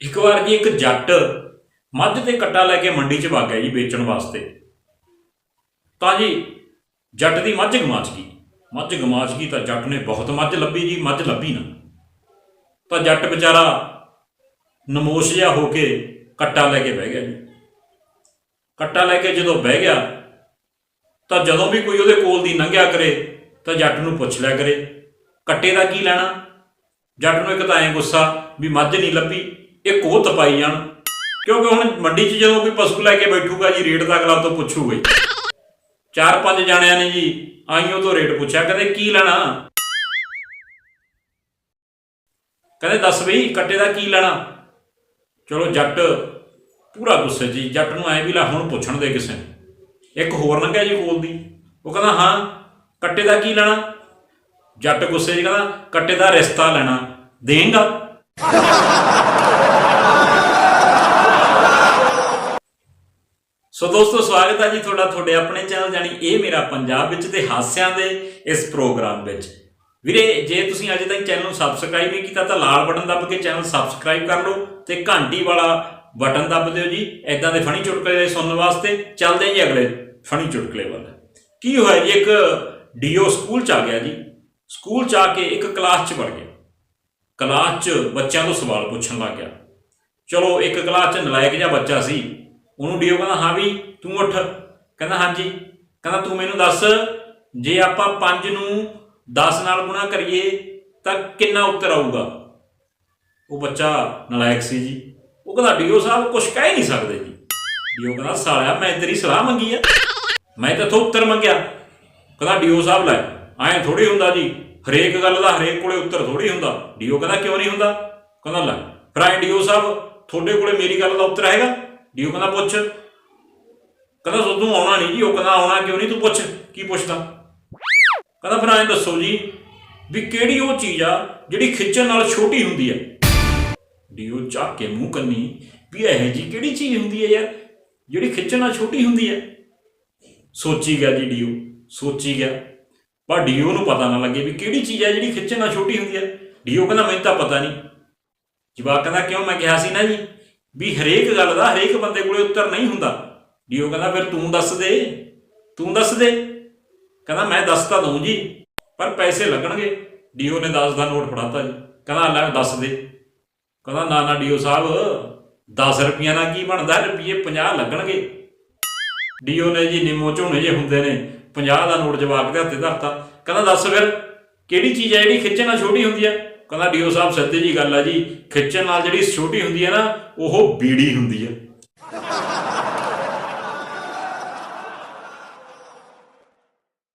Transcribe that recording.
ਇੱਕ ਵਾਰ ਜੀ ਇੱਕ ਜੱਟ ਮੱਝ ਤੇ ਕੱਟਾ ਲੈ ਕੇ ਮੰਡੀ 'ਚ ਵਗ ਗਿਆ ਜੀ ਵੇਚਣ ਵਾਸਤੇ। ਤਾਂ ਜੀ ਜੱਟ ਦੀ ਮੱਝ ਗਮਾਚ ਗਈ। ਮੱਝ ਗਮਾਚ ਗਈ ਤਾਂ ਜੱਟ ਨੇ ਬਹੁਤ ਮੱਝ ਲੱਭੀ ਜੀ, ਮੱਝ ਲੱਭੀ ਨਾ। ਤਾਂ ਜੱਟ ਵਿਚਾਰਾ ਨਮੋਸ਼ ਜਿਹਾ ਹੋ ਕੇ ਕੱਟਾ ਲੈ ਕੇ ਬਹਿ ਗਿਆ ਜੀ। ਕੱਟਾ ਲੈ ਕੇ ਜਦੋਂ ਬਹਿ ਗਿਆ, ਤਾਂ ਜਦੋਂ ਵੀ ਕੋਈ ਉਹਦੇ ਕੋਲ ਦੀ ਲੰਘਿਆ ਕਰੇ, ਤਾਂ ਜੱਟ ਨੂੰ ਪੁੱਛ ਲਿਆ ਕਰੇ, ਕੱਟੇ ਦਾ ਕੀ ਲੈਣਾ? ਜੱਟ ਨੂੰ ਇੱਕ ਤਾਂ ਐ ਗੁੱਸਾ ਵੀ ਮੱਝ ਨਹੀਂ ਲੱਭੀ। ਇਹ ਕੋਹ ਤਪਾਈ ਜਾਣ। ਕਿਉਂਕਿ ਹੁਣ ਮੰਡੀ 'ਚ ਜਦੋਂ ਕੋਈ ਪਸ਼ੂ ਲੈ ਕੇ ਬੈਠੂਗਾ ਜੀ, ਰੇਟ ਦਾ ਅਗਲਾ ਤੋਂ ਪੁੱਛੂਗਾ ਹੀ। ਚਾਰ ਪੰਜ ਜਾਣਿਆਂ ਨੇ ਜੀ, ਆਈਓ ਤੋਂ ਰੇਟ ਪੁੱਛਿਆ, ਕਹਿੰਦੇ ਕੀ ਲੈਣਾ? ਕਹਿੰਦੇ ਦੱਸ ਬਈ, ਕੱਟੇ ਦਾ ਕੀ ਲੈਣਾ? ਚਲੋ ਜੱਟ, ਪੂਰਾ ਗੁੱਸੇ ਜੀ, ਜੱਟ ਨੂੰ ਐ ਵੀ ਲੈ ਹੁਣ ਪੁੱਛਣ ਦੇ ਕਿਸੇ ਨੇ। ਇੱਕ ਹੋਰ ਲੰਘਿਆ ਜੀ ਕੋਲ ਦੀ। ਉਹ ਕਹਿੰਦਾ, ਹਾਂ, ਕੱਟੇ ਦਾ ਕੀ ਲੈਣਾ? ਜੱਟ ਗੁੱਸੇ ਜੀ ਕਹਿੰਦਾ, ਕੱਟੇ ਦਾ ਰਿਸ਼ਤਾ ਲੈਣਾ। ਦੇਂਗਾ ਸੋ ਦੋਸਤੋ, ਸਵਾਗਤ ਹੈ ਜੀ ਤੁਹਾਡਾ, ਤੁਹਾਡੇ ਆਪਣੇ ਚੈਨਲ ਜਾਨੀ ਇਹ ਮੇਰਾ ਪੰਜਾਬ ਵਿੱਚ ਤੇ ਹਾਸਿਆਂ ਦੇ ਇਸ ਪ੍ਰੋਗਰਾਮ ਵਿੱਚ। ਵੀਰੇ, ਜੇ ਤੁਸੀਂ ਅਜੇ ਤੱਕ ਚੈਨਲ ਨੂੰ ਸਬਸਕ੍ਰਾਈਬ ਨਹੀਂ ਕੀਤਾ ਤਾਂ ਲਾਲ ਬਟਨ ਦੱਬ ਕੇ ਚੈਨਲ ਸਬਸਕ੍ਰਾਈਬ ਕਰ ਲਓ ਤੇ ਘੰਟੀ ਵਾਲਾ ਬਟਨ ਦੱਬ ਦਿਓ ਜੀ। ਐਦਾਂ ਦੇ ਫਨੀ ਚੁਟਕਲੇ ਸੁਣਨ ਵਾਸਤੇ ਚੱਲਦੇ ਹਾਂ ਜੀ ਅਗਲੇ ਫਨੀ ਚੁਟਕਲੇ ਵੱਲ। ਕੀ ਹੋਇਆ ਜੀ? ਇੱਕ ਡੀਓ ਸਕੂਲ ਚ ਆ ਗਿਆ ਜੀ। ਸਕੂਲ ਚ ਆ ਕੇ ਇੱਕ ਕਲਾਸ ਚ ਵੜ ਗਿਆ। ਕਲਾਸ ਚ ਬੱਚਿਆਂ ਤੋਂ ਸਵਾਲ ਪੁੱਛਣ ਲੱਗ ਗਿਆ। ਚਲੋ, ਇੱਕ ਕਲਾਸ ਚ ਨਲਾਇਕ ਜਿਹਾ ਬੱਚਾ ਸੀ। ਉਹਨੂੰ ਡੀਓ ਕਹਿੰਦਾ, ਹਾਂ ਵੀ, ਤੂੰ ਉੱਠ। ਕਹਿੰਦਾ, ਹਾਂਜੀ। ਕਹਿੰਦਾ, ਤੂੰ ਮੈਨੂੰ ਦੱਸ, ਜੇ ਆਪਾਂ 5 ਨੂੰ 10 ਨਾਲ ਗੁਣਾ ਕਰੀਏ, ਤਾਂ ਕਿੰਨਾ ਉੱਤਰ ਆਊਗਾ? ਉਹ ਬੱਚਾ ਨਲਾਇਕ ਸੀ ਜੀ। ਉਹ ਕਹਿੰਦਾ, ਡੀਓ ਸਾਹਿਬ ਕੁਝ ਕਹਿ ਨਹੀਂ ਸਕਦੇ ਜੀ। ਡੀਓ ਕਹਿੰਦਾ, ਸਾਲਿਆ, ਮੈਂ ਤੇਰੀ ਸਲਾਹ ਮੰਗੀ ਆ। ਮੈਂ ਤਾਂ ਤੋਂ ਉੱਤਰ ਮੰਗਿਆ। ਕਹਿੰਦਾ, ਡੀਓ ਸਾਹਿਬ, ਲੈ, ਐਂ ਥੋੜੀ ਹੁੰਦਾ ਜੀ। ਹਰੇਕ ਗੱਲ ਦਾ ਹਰੇਕ ਕੋਲੇ ਉੱਤਰ ਥੋੜੀ ਹੁੰਦਾ। ਡੀਓ ਕਹਿੰਦਾ, ਕਿਉਂ ਨਹੀਂ ਹੁੰਦਾ? ਕਹਿੰਦਾ, ਲੈ ਫਿਰ ਐਂ ਡੀਓ ਸਾਹਿਬ, ਤੁਹਾਡੇ ਕੋਲੇ ਮੇਰੀ ਗੱਲ ਦਾ ਉੱਤਰ ਹੈਗਾ? ਡੀਓ ਕਹਿੰਦਾ ਪੁੱਛ। ਕਹਿੰਦਾ ਸੋ ਤੂੰ ਆਉਣਾ ਨਹੀਂ ਜੀ, ਉਹ ਕਹਿੰਦਾ ਆਉਣਾ ਕਿਉਂ ਨਹੀਂ ਤੂੰ ਪੁੱਛ, ਕੀ ਪੁੱਛਦਾ? ਕਹਿੰਦਾ ਫਿਰ ਐਂ ਦੱਸੋ ਜੀ ਵੀ ਕਿਹੜੀ ਉਹ ਚੀਜ਼ ਆ ਜਿਹੜੀ ਖਿੱਚਣ ਨਾਲ ਛੋਟੀ ਹੁੰਦੀ ਹੈ ਡੀਓ ਚੱਕ ਕੇ ਮੂੰਹ ਕੰਨੀ ਵੀ ਇਹ ਜੀ ਕਿਹੜੀ ਚੀਜ਼ ਹੁੰਦੀ ਹੈ ਯਾਰ, ਜਿਹੜੀ ਖਿੱਚਣ ਨਾਲ ਛੋਟੀ ਹੁੰਦੀ ਹੈ ਸੋਚੀ ਗਿਆ ਜੀ ਡੀਓ ਸੋਚੀ ਗਿਆ। ਪਰ ਡੀਓ ਨੂੰ ਪਤਾ ਨਾ ਲੱਗੇ ਵੀ ਕਿਹੜੀ ਚੀਜ਼ ਹੈ ਜਿਹੜੀ ਖਿੱਚਣ ਨਾਲ ਛੋਟੀ ਹੁੰਦੀ ਹੈ ਡੀਓ ਕਹਿੰਦਾ ਮੈਨੂੰ ਤਾਂ ਪਤਾ ਨਹੀਂ ਜਵਾਕ ਕਹਿੰਦਾ ਕਿਉਂ ਮੈਂ ਕਿਹਾ ਸੀ ਨਾ ਜੀ ਵੀ ਹਰੇਕ ਗੱਲ ਦਾ ਹਰੇਕ ਬੰਦੇ ਕੋਲੇ ਉੱਤਰ ਨਹੀਂ ਹੁੰਦਾ। ਡੀਓ ਕਹਿੰਦਾ, ਫਿਰ ਤੂੰ ਦੱਸ ਦੇ, ਤੂੰ ਦੱਸ ਦੇ। ਕਹਿੰਦਾ, ਮੈਂ ਦੱਸ ਤਾਂ ਦਊਂ ਜੀ, ਪਰ ਪੈਸੇ ਲੱਗਣਗੇ। ਡੀਓ ਨੇ 10 ਦਾ ਨੋਟ ਫੜਾਤਾ ਜੀ। ਕਹਿੰਦਾ, ਲੈ ਦੱਸ ਦੇ। ਕਹਿੰਦਾ, ਨਾ ਨਾ, ਡੀਓ ਸਾਹਿਬ 10 ਰੁਪਈਆ ਨਾਲ ਕੀ ਬਣਦਾ? ਰੁਪਈਏ 50 ਲੱਗਣਗੇ। ਡੀਓ ਨੇ ਜੀ ਨਿੰਮੋ ਝੋਨੇ ਜੇ ਹੁੰਦੇ ਨੇ 50 ਦਾ ਨੋਟ ਜਵਾਬ ਦੇ ਹੱਥੇ ਧਰਤਾ। ਕਹਿੰਦਾ, ਦੱਸ ਫਿਰ, ਕਿਹੜੀ ਚੀਜ਼ ਹੈ ਜਿਹੜੀ ਖਿੱਚਣ ਨਾਲ ਛੋਟੀ ਹੁੰਦੀ ਹੈ ਕਹਿੰਦਾ ਡੀਓ ਸਾਹਿਬ ਸਿੱਧੀ ਜੀ ਗੱਲ ਆ ਜੀ, ਖਿੱਚਣ ਨਾਲ ਜਿਹੜੀ ਛੋਟੀ ਹੁੰਦੀ ਹੈ ਨਾ, ਉਹ ਬੀੜੀ ਹੁੰਦੀ ਹੈ